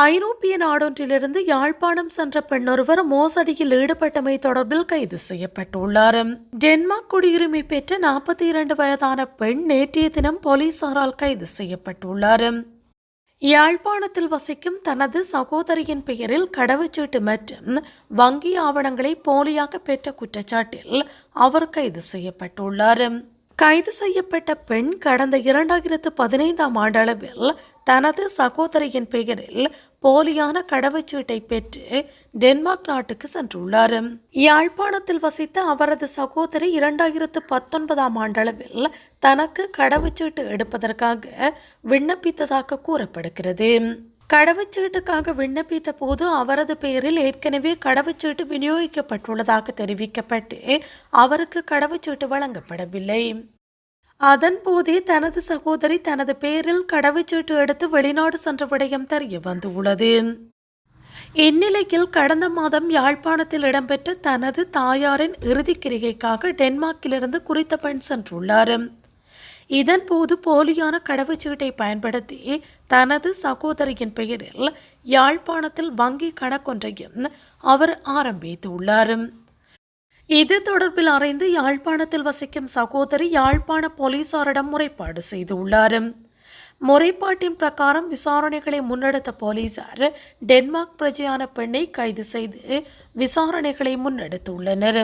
ஐரோப்பிய நாடொன்றிலிருந்து யாழ்ப்பாணம் சென்ற பெண்ணொருவர் மோசடியில் ஈடுபட்டமை தொடர்பில் கைது செய்யப்பட்டுள்ளார். டென்மார்க் குடியுரிமை பெற்ற நாற்பத்தி இரண்டு வயதான பெண் நேற்றைய தினம் போலீசாரால் கைது செய்யப்பட்டுள்ளார். யாழ்ப்பாணத்தில் வசிக்கும் தனது சகோதரியின் பெயரில் கடவுச்சீட்டு மற்றும் வங்கி ஆவணங்களை போலியாக பெற்ற குற்றச்சாட்டில் அவர் கைது செய்யப்பட்டுள்ளார். கைது செய்யப்பட்ட பெண் கடந்த இரண்டாயிரத்து பதினைந்தாம் ஆண்டளவில் தனது சகோதரியின் பெயரில் போலியான கடவுச்சீட்டை பெற்று டென்மார்க் நாட்டுக்கு சென்றுள்ளார். யாழ்ப்பாணத்தில் வசித்த அவரது சகோதரி இரண்டாயிரத்து பத்தொன்பதாம் ஆண்டளவில் தனக்கு கடவுச்சீட்டு எடுப்பதற்காக விண்ணப்பித்ததாக கூறப்படுகிறது. கடவுச்சீட்டுக்காக விண்ணப்பித்த போது அவரது பெயரில் ஏற்கனவே கடவுச்சீட்டு விநியோகிக்கப்பட்டுள்ளதாக தெரிவிக்கப்பட்டு அவருக்கு கடவுச்சீட்டு வழங்கப்படவில்லை. அதன் போதே தனது சகோதரி தனது பெயரில் கடவுச்சீட்டு எடுத்து வெளிநாடு சென்ற விடயம் தெரிய வந்துள்ளது. இந்நிலையில் கடந்த மாதம் யாழ்ப்பாணத்தில் இடம்பெற்ற தனது தாயாரின் இறுதிக் கிரிகைக்காக டென்மார்க்கிலிருந்து குறித்த பெண் சென்றுள்ளார். இதன்போது போலியான கடவுச்சீட்டை பயன்படுத்தி தனது சகோதரியின் பெயரில் யாழ்ப்பாணத்தில் வங்கி கணக்கொன்றையும் அவர் ஆரம்பித்துள்ளார். இது தொடர்பில் அறிந்து யாழ்ப்பாணத்தில் வசிக்கும் சகோதரி யாழ்ப்பாண போலீசாரிடம் முறைப்பாடு செய்துள்ளார். முறைப்பாட்டின் பிரகாரம் விசாரணைகளை முன்னெடுத்த போலீசார் டென்மார்க் பிரஜையான பெண்ணை கைது செய்து விசாரணைகளை முன்னெடுத்துள்ளனர்.